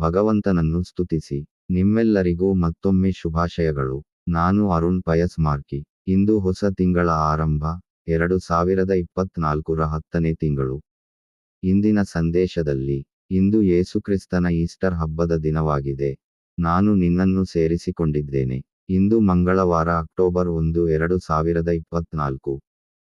ಭಗವಂತನನ್ನು ಸ್ತುತಿಸಿ. ನಿಮ್ಮೆಲ್ಲರಿಗೂ ಮತ್ತೊಮ್ಮೆ ಶುಭಾಶಯಗಳು. ನಾನು ಅರುಣ್ ಪಯಸ್ ಮಾರ್ಕಿ. ಇಂದು ಹೊಸ ತಿಂಗಳ ಆರಂಭ, ಎರಡು ಸಾವಿರದ ಇಪ್ಪತ್ನಾಲ್ಕರ ಹತ್ತನೇ ತಿಂಗಳು. ಇಂದಿನ ಸಂದೇಶದಲ್ಲಿ, ಇಂದು ಯೇಸುಕ್ರಿಸ್ತನ ಈಸ್ಟರ್ ಹಬ್ಬದ ದಿನವಾಗಿದೆ. ನಾನು ನಿನ್ನನ್ನು ಸೇರಿಸಿಕೊಂಡಿದ್ದೇನೆ. ಇಂದು ಮಂಗಳವಾರ ಅಕ್ಟೋಬರ್ ಒಂದು, ಎರಡು ಸಾವಿರದ ಇಪ್ಪತ್ನಾಲ್ಕು.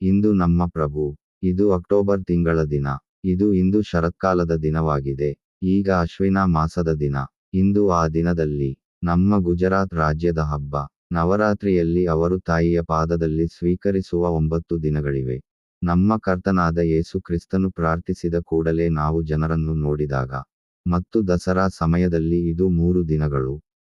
ಇಂದು ನಮ್ಮ ಪ್ರಭು, ಇದು ಅಕ್ಟೋಬರ್ ತಿಂಗಳ ದಿನ. ಇದು ಇಂದು ಶರತ್ಕಾಲದ ದಿನವಾಗಿದೆ. ಈಗ ಅಶ್ವಿನ ಮಾಸದ ದಿನ. ಇಂದು ಆ ದಿನದಲ್ಲಿ ನಮ್ಮ ಗುಜರಾತ್ ರಾಜ್ಯದ ಹಬ್ಬ. ನವರಾತ್ರಿಯಲ್ಲಿ ಅವರು ತಾಯಿಯ ಪಾದದಲ್ಲಿ ಸ್ವೀಕರಿಸುವ ಒಂಬತ್ತು ದಿನಗಳಿವೆ. ನಮ್ಮ ಕರ್ತನಾದ ಯೇಸು ಕ್ರಿಸ್ತನು ಪ್ರಾರ್ಥಿಸಿದ ಕೂಡಲೇ ನಾವು ಜನರನ್ನು ನೋಡಿದಾಗ ಮತ್ತು ದಸರಾ ಸಮಯದಲ್ಲಿ ಇದು ಮೂರು ದಿನಗಳು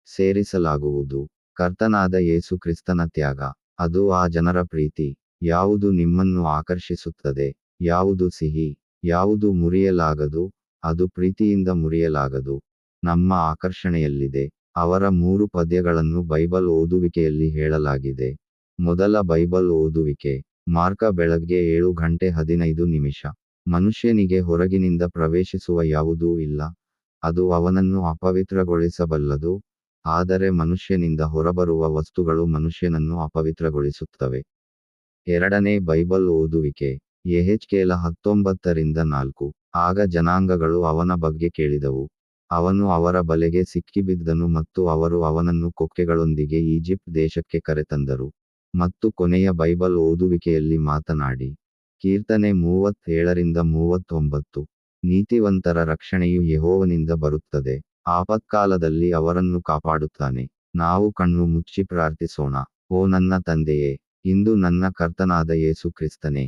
ಸೇರಿಸಲಾಗುವುದು. ಕರ್ತನಾದ ಯೇಸು ಕ್ರಿಸ್ತನ ತ್ಯಾಗ. ಅದು ಆ ಜನರ ಪ್ರೀತಿ. ಯಾವುದು ನಿಮ್ಮನ್ನು ಆಕರ್ಷಿಸುತ್ತದೆ, ಯಾವುದು ಸಿಹಿ, ಯಾವುದು ಮುರಿಯಲಾಗದು ಅದು ಪ್ರೀತಿಯಿಂದ ಮುರಿಯಲಾಗದು. ನಮ್ಮ ಆಕರ್ಷಣೆಯಲ್ಲಿದೆ. ಅವರ ಮೂರು ಪದ್ಯಗಳನ್ನು ಬೈಬಲ್ ಓದುವಿಕೆಯಲ್ಲಿ ಹೇಳಲಾಗಿದೆ. ಮೊದಲ ಬೈಬಲ್ ಓದುವಿಕೆ. ಮಾರ್ಕ ಬೆಳಗ್ಗೆ ಏಳು ಗಂಟೆ ಹದಿನೈದು ನಿಮಿಷ. ಮನುಷ್ಯನಿಗೆ ಹೊರಗಿನಿಂದ ಪ್ರವೇಶಿಸುವ ಯಾವುದೂ ಇಲ್ಲ. ಅದು ಅವನನ್ನು ಅಪವಿತ್ರಗೊಳಿಸಬಲ್ಲದು. ಆದರೆ ಮನುಷ್ಯನಿಂದ ಹೊರಬರುವ ವಸ್ತುಗಳು ಮನುಷ್ಯನನ್ನು ಅಪವಿತ್ರಗೊಳಿಸುತ್ತವೆ. ಎರಡನೇ ಬೈಬಲ್ ಓದುವಿಕೆ. ಯೆಹೆಜ್ಕೇಲ ಹತ್ತೊಂಬತ್ತರಿಂದ ನಾಲ್ಕು. ಆಗ ಜನಾಂಗಗಳು ಅವನ ಬಗ್ಗೆ ಕೇಳಿದವು. ಅವನು ಅವರ ಬಲೆಗೆ ಸಿಕ್ಕಿಬಿದ್ದನು ಮತ್ತು ಅವರು ಅವನನ್ನು ಕೊಕ್ಕೆಗಳೊಂದಿಗೆ ಈಜಿಪ್ಟ್ ದೇಶಕ್ಕೆ ಕರೆತಂದರು. ಮತ್ತು ಕೊನೆಯ ಬೈಬಲ್ ಓದುವಿಕೆಯಲ್ಲಿ ಮಾತನಾಡಿ, ಕೀರ್ತನೆ ಮೂವತ್ತೇಳರಿಂದ ಮೂವತ್ತೊಂಬತ್ತು, ನೀತಿವಂತರ ರಕ್ಷಣೆಯು ಯಹೋವನಿಂದ ಬರುತ್ತದೆ. ಆಪತ್ಕಾಲದಲ್ಲಿ ಅವರನ್ನು ಕಾಪಾಡುತ್ತಾನೆ. ನಾವು ಕಣ್ಣು ಮುಚ್ಚಿ ಪ್ರಾರ್ಥಿಸೋಣ. ಓ ನನ್ನ ತಂದೆಯೇ, ಇಂದು ನನ್ನ ಕರ್ತನಾದ ಯೇಸು ಕ್ರಿಸ್ತನೇ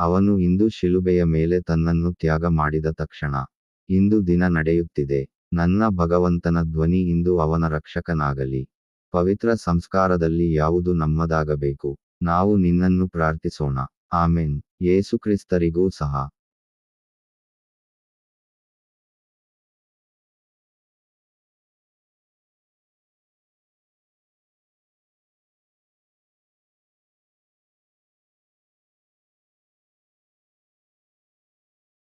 ಅವನು ಇಂದು ಶಿಲುಬೆಯ ಮೇಲೆ ತನ್ನನ್ನು ತ್ಯಾಗ ಮಾಡಿದ ತಕ್ಷಣ, ಇಂದು ದಿನ ನಡೆಯುತ್ತಿದೆ, ನನ್ನ ಭಗವಂತನ ಧ್ವನಿ ಇಂದು ಅವನ ರಕ್ಷಕನಾಗಲಿ. ಪವಿತ್ರ ಸಂಸ್ಕಾರದಲ್ಲಿ ಯಾವುದು ನಮ್ಮದಾಗಬೇಕು, ನಾವು ನಿನ್ನನ್ನು ಪ್ರಾರ್ಥಿಸೋಣ, ಆಮೇನ್ ಯೇಸುಕ್ರಿಸ್ತರಿಗೂ ಸಹ.